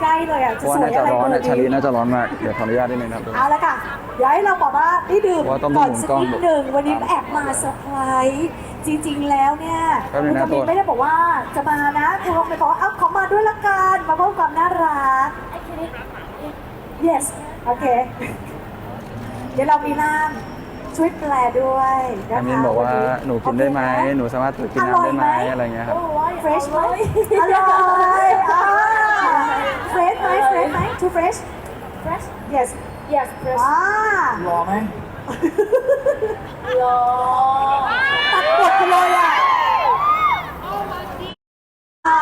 ใกล้เลยอะเพจะราะว่าสวน่ายจะอะไรร้อนเลนะยชาลีน่าจะร้อนมาก เดี๋ยวขออนุญาตนิดนึงนะครับ เอาละค่ะเดี๋ยวให้เราบอกว่าได้ดื่มว่าต้องก่อนมีมุมสักกล้องนิดหนึ่งวันนี้แอบมาเซอร์ไพรส์จริง ๆ แล้วเนี่ยแป๊บนึคุงณนะกมินต้นไม่ได้บอกว่าจะมานะคุณลงไปบอกว่าเอ้าเขามาด้วยละกันมาพบความน่ารัก yes โอเค เดี๋ยวเรามีล่ามช่วยแปลด้วยนะคะอามินบอกว่าหนูกินได้ไหมโอเคหนูสามารถกินน้ำได้ไหมอะไรเงี้ยครับ fresh ไหมอร่อยอ่า fresh ไหม fresh ไหม too fresh fresh yes yes fresh อ่ารอไหมรอตัดบทไปเลยอะอ่า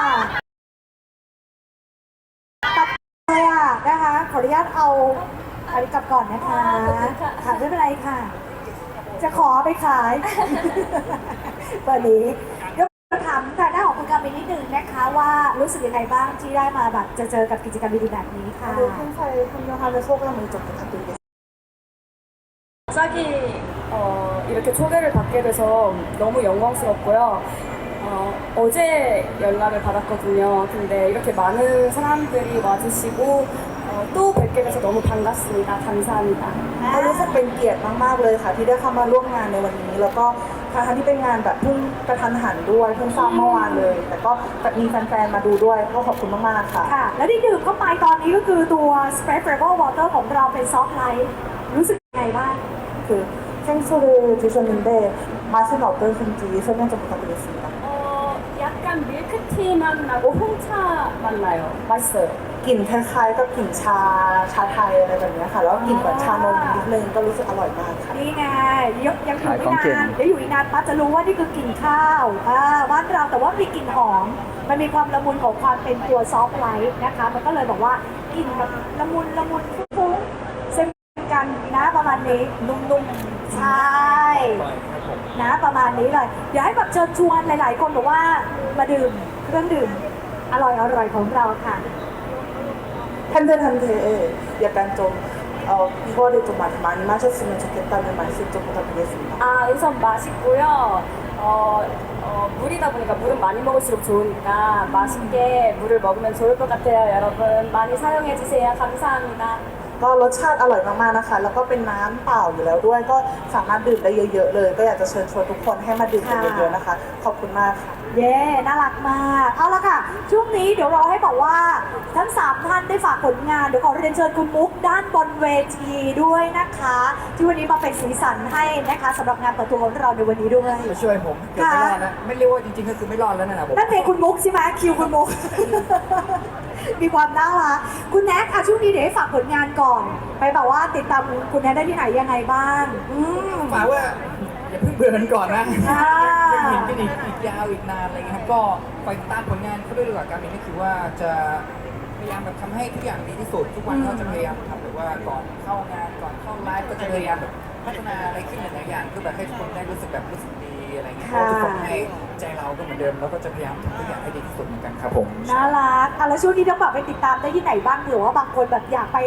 ตัดเลยอะนะคะ ขออนุญาตเอาอันนี้กลับก่อนนะคะค่ะไม่เป็นไรค่ะ จะขอไปขาย วันนี้เดี๋ยว ถามทางด้านของคุณกามินนิดนึงนะคะว่ารู้สึกยังไงบ้างที่ได้มาแบบจะเจอกับกิจกรรมดีๆแบบนี้ค่ะ 네, 행사에 참여하는 소감을 좀 부탁드리겠습니다. 갑자기 어, 이렇게 초대를 받게 돼서 너무 영광스럽고요. 어, 제 연락을 받았거든요. 근데 이렇게 많은 사람들이 와주시고 어, 또 뵙게 돼서 너무 반갑습니다. 감사합니다. ก็รู้สึกเป็นเกียรติมาก ๆ เลยค่ะ ที่ได้เข้ามาร่วมงานในวันนี้ แล้วก็ ทางที่เป็นงานแบบเพิ่งกระทันหันด้วยเพิ่งทราบเมื่อวานเลย แต่ก็แบบมีแฟน ๆ มาดูด้วยก็ขอบคุณมาก ๆ ค่ะ ค่ะ และที่ดื่มเข้าไปตอนนี้ก็คือตัว Spread Travel Water ของเราเป็นซอฟต์ไลท์รู้สึกยังไงบ้าง 그 생수를 드셨는데 맛은 어떠신지 설명 좀 부탁드리겠습니다. 어, 약간 밀크티 맛 나고 홍차 맛 나요. 맛있어요. กลิ่นคล้ายๆกับกลิ่นชาชาไทยอะไรแบบเนี้ยค่ะ แล้วก็กลิ่นเหมือนชานมนิดนึงก็รู้สึกอร่อยมากค่ะ นี่ไงยังยังอยู่ ขาย ไม่ ของเก่ง นานเดี๋ยวอยู่อีกนานปั๊บจะรู้ว่านี่คือกลิ่นข้าวอ่าบ้านเราแต่ว่ามีกลิ่นหอม มันมีความละมุนของความเป็นตัวซอฟต์ไลท์นะคะ มันก็เลยบอกว่ากลิ่นแบบละมุนละมุนฟุ้งๆเ ส้นกันนะประมาณนี้นุ่มๆใช่นะประมาณนี้เลยเดี๋ยวให้แบบเชิญชวนหลาย ๆ คนบอกว่ามาดื่มเครื่องดื่มอร่อยๆของเราค่ะ 팬들한테 약간 좀 어, 이거를 좀 많이, 많이 마셨으면 좋겠다는 말씀 좀 부탁드리겠습니다. 아, 우선 맛있고요. 어, 어, 물이다 보니까 물은 많이 먹을수록 좋으니까 맛있게 물을 먹으면 좋을 것 같아요, 여러분. 많이 사용해 주세요. 감사합니다. ก็รสชาติอร่อยมากๆนะคะ แล้วก็เป็นน้ำเปล่าอยู่แล้วด้วย ก็สามารถดื่มได้เยอะ ๆ เลย ก็อยากจะเชิญชวนทุกคนให้มาดื่มกันเยอะๆนะคะ ขอบคุณมากค่ะ เย้ น่ารักมาก เอาละค่ะ ช่วงนี้เดี๋ยวเราให้บอกว่าทั้ง 3 ท่านได้ฝากผลงาน เดี๋ยวขอเรียนเชิญคุณมุกด้านบนเวทีด้วยนะคะ ที่วันนี้มาเป็นสีสันให้นะคะสำหรับงานเปิดตัวของเราในวันนี้ด้วย มาช่วยผมเกือบไม่รอดนะไม่เรียกว่าจริงๆก็คือไม่รอดแล้วนะผม นั่นเพลงคุณมุกใช่ไหมคิวคุณมุก มีความน่ารักคุณแน็กอะช่วงนี้เดี๋ยวให้ฝากผลงานก่อน ไปแบบว่าติดตามคุณแน็กได้ที่ไหนยังไงบ้าง อืมฝากว่าอย่าเพิ่งเบื่อกันก่อนนะอ่า ยังเห็นกันอีกอีกยาวอีกนานอะไรเงี้ยครับก็ไปติดตามผลงานเขาด้วยดีกว่าการนี้ก็คือว่าจะพยายามแบบทำให้ทุกอย่างดีที่สุดทุกวันก็จะพยายามทำแบบว่าก่อนเข้างานก่อนเข้าไลฟ์ก็จะพยายามแบบพัฒนาอะไรขึ้นหลายๆอย่างเพื่อแบบให้ทุกคนได้รู้สึกแบบรู้สึกดี อะไรเงี้ยเพราะทุกคนให้ใจเราก็เหมือนเดิมแล้วก็จะพยายามทำทุกอย่างให้ดีที่สุดเหมือนกันครับผม น่ารักอะแล้วช่วงนี้ต้องแบบไปติดตามได้ที่ไหนบ้างหรือว่าบางคนแบบอยากไป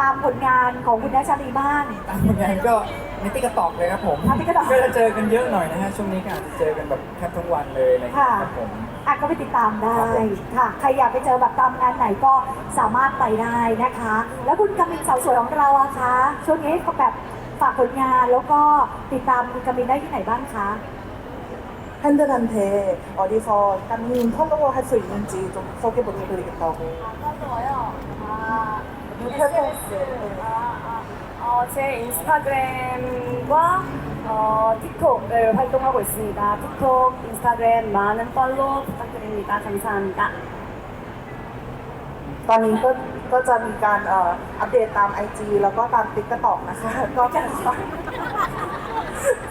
ตามผลงานของคุณแน็กชาลีบ้าง ตามผลงานก็ในติ๊กต็อกเลยครับผมอ่า TikTok ก็จะเจอกันเยอะหน่อยนะฮะช่วงนี้ก็อาจจะเจอกันแบบแทบทั้งวันเลยอะไรอย่างเงี้ค่ะยครับผม อะก็ไปติดตามได้ครับผม ค่ะใครอยากไปเจอแบบตามงานไหนก็สามารถไปได้นะคะ แล้วคุณกามินสาวสวยของเราอะคะช่วงนี้ก็แบบฝากผลงานแล้วก็ติดตามคุณกามินได้ที่ไหนบ้างคะ 팬들한테 어디서 땀님 컬러워 할 수 있는지 좀 소개 부탁드리겠다고. 맞아요. 아, SNS. 아, 아, 어, 제 인스타그램과 어, 틱톡을 활동하고 있습니다. 틱톡, 인스타그램 많은 팔로우 부탁드립니다. 감사합니다. ตอนนี้ก็ก็จะมีการเอ่ออัปเดตตาม IG แล้วก็ตาม t ิ k กต็อกนะคะ ก็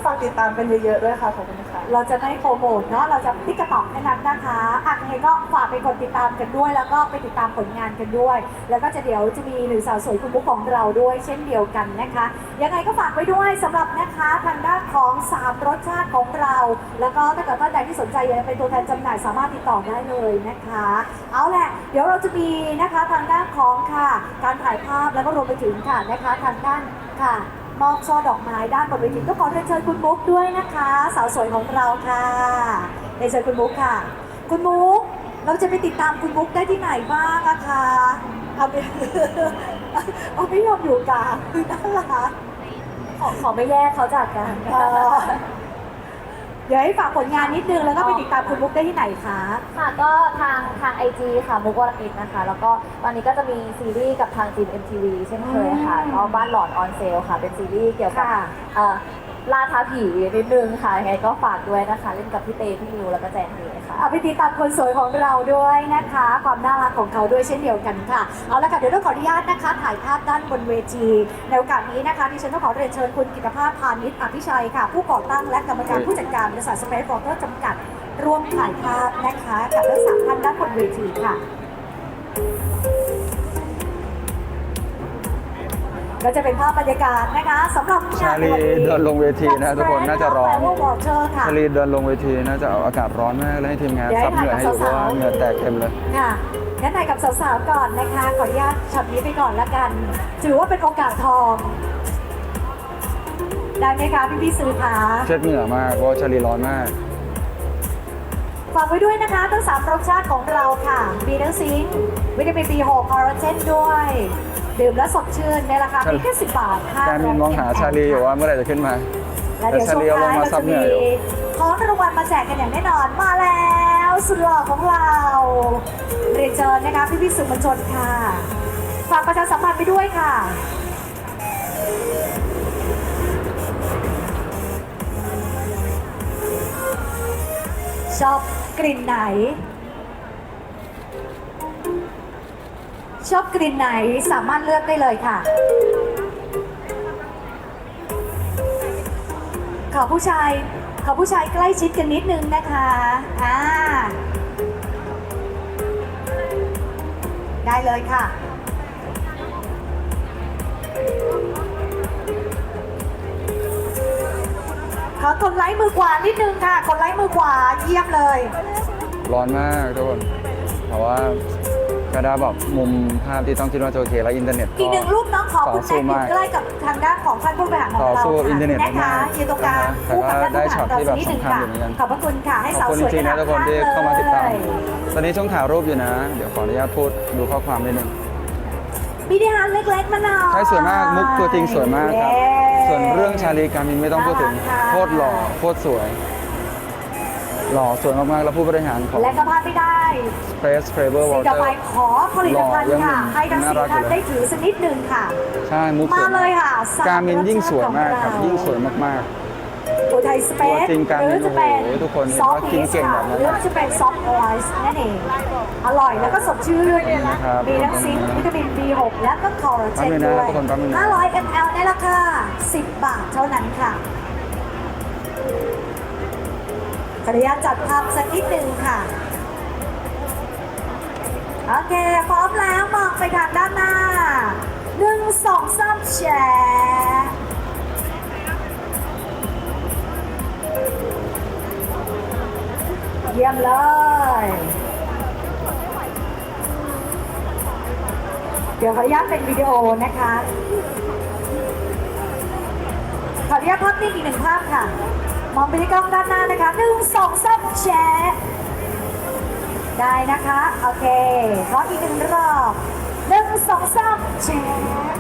ฝากติดตามกันเยอะๆด้วยค่ะ ขอบคุณค่ะ เราจะไม่โปรโมทเนาะเราจะติ๊กกระตอกแค่นั้นนะคะอะยังไงก็ฝากไปกดติดตามกันด้วย แล้วก็ไปติดตามผลงานกันด้วย แล้วก็จะเดี๋ยวจะมีหนึ่งสาวสวยคุณมุกของเราด้วย เช่นเดียวกันนะคะยังไงก็ฝากไว้ด้วยสำหรับนะคะทางด้านของ3รสชาติของเรา แล้วก็ถ้าเกิดท่านใดที่สนใจอยากจะเป็นตัวแทนจำหน่ายสามารถติดต่อได้เลยนะคะ เอาแหละเดี๋ยวเราจะมีนะคะทางด้านของค่ะ การถ่ายภาพแล้วก็รวมไปถึงค่ะนะคะทางด้านค่ะ มอบช่อดอกไม้ด้านบนเวทีก็ขอเรียนเชิญคุณมุกด้วยนะคะ สาวสวยของเราค่ะเรียนเชิญคุณมุกค่ะ คุณมุกเราจะไปติดตามคุณมุกได้ที่ไหนบ้างอะคะเอาไม่ยอมอยู่กลางน่ารักขอขอไม่แยกเขาจากกัน เออเดี๋ยวให้ฝากผลงานนิดนึงแล้วก็ไปติดตามคุณมุกได้ที่ไหนคะ ค่ะก็ทางทางไอจีค่ะมุกวรกิจนะคะ แล้วก็ตอนนี้ก็จะมีซีรีส์กับทางจีม MTV เช่นเคยค่ะอืมก็บ้านหลอนออนเซลค่ะ เป็นซีรีส์เกี่ยวกับค่ะ เอ่อล่าท้าผีนิดนึงค่ะยังไงก็ฝากด้วยนะคะ เล่นกับพี่เตพี่นิวแล้วก็แจนเฮค่ะเอาไปติดตามคนสวยของเราด้วยนะคะ ความน่ารักของเขาด้วยเช่นเดียวกันค่ะ เอาละค่ะ เดี๋ยวต้องขออนุญาตนะคะ ถ่ายภาพด้านบนเวที ในโอกาสนี้นะคะดิฉันต้องขอเรียนเชิญคุณกิตภาพพานิชอภิชัยค่ะ ผู้ก่อตั้งและกรรมการผู้จัดการบริษัทสเปซบอร์เกอร์จำกัด ร่วมถ่ายภาพนะคะกับทั้งสามท่านด้านบนเวทีค่ะ ก็จะเป็นภาพบรรยากาศนะคะสำหรับงนชาลีเดินลงเวทีนะทุกคนน่าจะร้อนแปลว่าวอเตอร์ค่ะชาลีเดินลงเวทีน่าจะเอาอากาศร้อนมากเลยให้ทีมงานเดี๋ยวให้ซับเหงื่อให้อยู่เพถ่ายกับราะว่าสาวๆเหงื่อแตกเต็มเลยค่ะงั้นถ่ายกับสาวๆก่อนนะคะขออนุญาตช็อตนี้ไปก่อนละกัน ถือว่าเป็นโอกาสทองได้ไหมคะพี่พี่ๆสื่อคะเช็ดเหงื่อมากเพราะว่าชาลีร้อนมากฝากไว้ด้วยนะคะทั้งสามรสชาติของเราค่ะ มีทั้งซิงค์วิตามิน B6 คอลลาเจนด้วย ดื่มและสดชื่นในราคาเพียงแค่10บาทค่ะการมินมองหาชาลีอยู่ว่าเมื่อไหร่จะขึ้นมาและเดี๋ยวช่วงท้ายแต่ชาลีเอาลงมาเราซัจะบเหงื่มีออยู่ของรางวัลมาแจกกันอย่างแน่นอนมาแล้วสุดหล่อของเรา เรียนเชิญนะคะพี่พี่ๆสื่อมวลชนค่ะฝากประชาสัมพันธ์ไปด้วยค่ะชอบกลิ่นไหน ชอบกลิ่นไหนสามารถเลือกได้เลยค่ะ ขอผู้ชายขอผู้ชายใกล้ชิดกันนิดนึงนะคะอ่าได้เลยค่ะ ขอกดไลค์มือขวานิดนึงค่ะ กดไลค์มือขวาเยี่ยมเลย ร้อนมากทุกคนแต่ว่า ก็ได้แบบมุมภาพที่ต้องคิดว่าจะโอเค แล้วอินเทอร์เน็ตอีกหนึ่งรูปน้องขอคุณต่อสู้แน็กอยู่มากใกล้กับทางด้านของท่านผู้บริหารของต่อเราสู้ค่ะอินเทอร์เน็ตแน็กคะมากยืนตรงกลางแต่คู่ว่ากับท่านได้ผู้บริช็หาอรตเราที่สักนิดหนึ่งแบบสำคัญค่ะอยู่เหมือนกัน ขอบพระคุณค่ะให้ขอสาบวคุณสวยจริงๆนะทุกคนที่เข้ามาติดตามเลยตอนนี้ช่วงถ่ายรูปอยู่นะ เดี๋ยวขออนุญาตพูดดูข้อความนิดนึงมีดีฮานเล็กๆมาหน่อย ใช่สวยมากมุกตัวจริงสวยมากครับเย้ส่วนเรื่องชาลีการมินไม่ต้องพูดถึงน่ารักค่ะ โคตรหล่อโคตรสวย หล่อสวยมากๆ แล้วผู้บริหารของ และก็พลาดไม่ได้ Space Travel สิ่งต่อ Water ไปขอผลิตภัณฑ์ค่ะหล่อยังให้ทั้งน่าสี่รักท่านอยู่เลยได้ถือสักนิดหนึ่งค่ะ ใช่มุกสมาวยเลยค่ะสการมินยิ่งสวยมากครับรสชติของเยิ่งสวยมาก อุทัยสเปซตัวจริงการหรือจะเป็นโอ้โหทุกคนเห็นซอฟว่าต์กินพีชเก่งค่ะแบบนั้นหรือจะเป็นซอฟต์ไอซ์นั่นเอง อร่อยแล้วก็สดชื่นนะครับมีทั้งซิงค์วิตามิน B6 และก็คอลลาเจนแป๊บนึงนะด้วย ทุกคนแป๊บนึงนะ 500 ml ในราคา 10 บาทเท่านั้นค่ะ ขออนุญาตจัดภาพสักนิดหนึ่งค่ะ โอเค พร้อมแล้วมองไปทางด้านหน้าหนึ่งสองสามแชร์เยี่ยมเลยเดี๋ยวขออนุญาตเป็นวิดีโอนะคะ ขออนุญาตภาพนิ่งอีกหนึ่งภาพค่ะ มองไปที่กล้องด้านหน้านะคะหนึ่งสองสามแชร์ได้นะคะ โอเค ขออีกหนึ่งรอบหนึ่งสองสามแชร์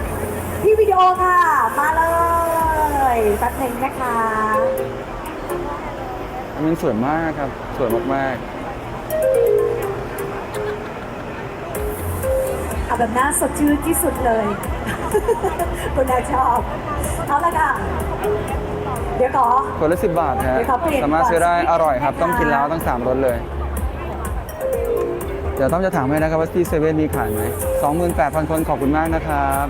พี่วิดีโอค่ะ มาเลยแป๊บหนึ่งนะคะมินสวยมากครับ สวยมากเอาแบบหน้าสดชื่นที่สุดเลย คุณนาชอบ เอาละค่ะ เดี๋ยวขอๆคนละสิบบาทฮะเดี๋ยวขอเปลี่ยนสามารถซื้อได้ก่อนสักนิดอร่อยครับ นะคะ ต้องกินแล้วต้องสามรสเลย เดี๋ยวต้องจะถามให้นะครับว่าที่เซเว่นมีขายไหม28,000คนขอบคุณมากนะครับ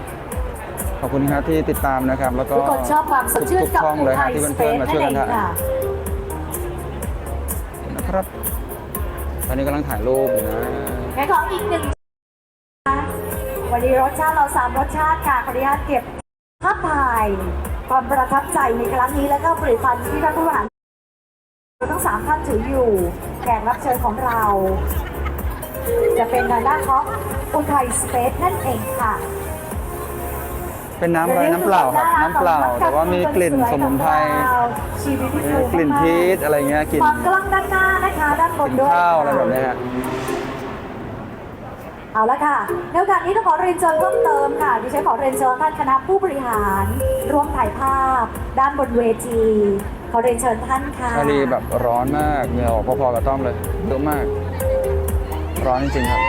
ขอบคุณครับที่ติดตามนะครับ แล้วก็ทุกคนชอบความสดชื่นทุกกับๆช่องอุเลยทัฮะยที่สเปเพื่อนซๆมานั่ช่วยนเอกันงถ่ายค่ะนะครับ ตอนนี้กำลังถ่ายรูปอยู่นะ งั้นขออีกหนึ่งวันนี้รสชาติเราสามรสชาติค่ะขออนุญาตเก็บภาพถ่าย ความประทับใจในครั้งนี้แล้วก็ผลิตภัณฑ์ที่ท่านผู้บริหารเราทั้งสามท่านถืออยู่แขกรับเชิญของเรา จะเป็นทางด้านของอุทัยสเปซนั่นเองค่ะ เป็นน้ำอะไรน้ำเปล่าครับ น้ำเปล่า แต่ว่ามีกลิ่นสมุนไพรชีวิตที่มีฟูกลิ่นพีชอะไรเงี้ยกลิ่นความกล้องด้านหน้านะคะด้านบกนลิ่นด้วยข้าวอะไรแบบเนี้ยฮะ เอาละค่ะในโอกาสนี้ต้องขอเรียนเชิญเพิ่มเติมค่ะดิฉันขอเรียนเชิญท่านคณะผู้บริหาร ร่วมถ่ายภาพ ด้านบนเวที ขอเรียนเชิญท่านค่ะชาลีแบบร้อนมากเหงื่อออกพอๆกับต้อมเลยเยอะมาก ร้อนจริงๆครับ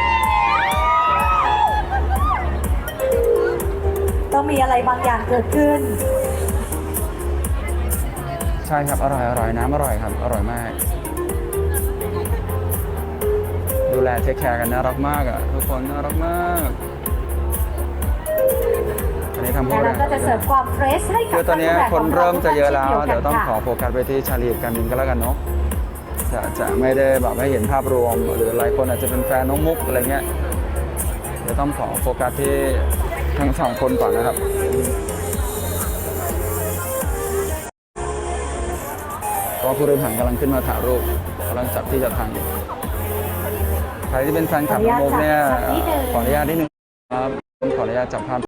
ต้องมีอะไรบางอย่างเกิดขึ้น ใช่ครับอร่อยอร่อยน้ำอร่อยครับ อร่อยมาก ดูแลเทคแคร์กันน่ารักมากอะทุก คนน่ารักมากอันนี้ทำและให้เราก็จะเสิร์ฟความเฟรชให้กับคือตอนนี้ท่าผู้คนแข่งขงเริ่มจะเยอะแล้วช่นเดี๋ยวต้องขอกันโฟกัสไปที่ชาลีกับการมินก็แล้วกันเนาะจะจะไม่ได้แบบให้เห็นภาพรวม หรือหลายคนอาจจะเป็นแฟนน้องมุกอะไรเงี้ยเดี๋ยวต้องขอโฟกัสที่ทั้งสองคนก่อนนะครับก็ผู้บริหารกำลังขึ้นมาถ่ายรูปกำลังจับที่จับทางอยู่ใครที่เป็นแฟนคลับน้องมุกเนี่ยขออนุญาตนิดนึงครับขออนุญาตจับภาพ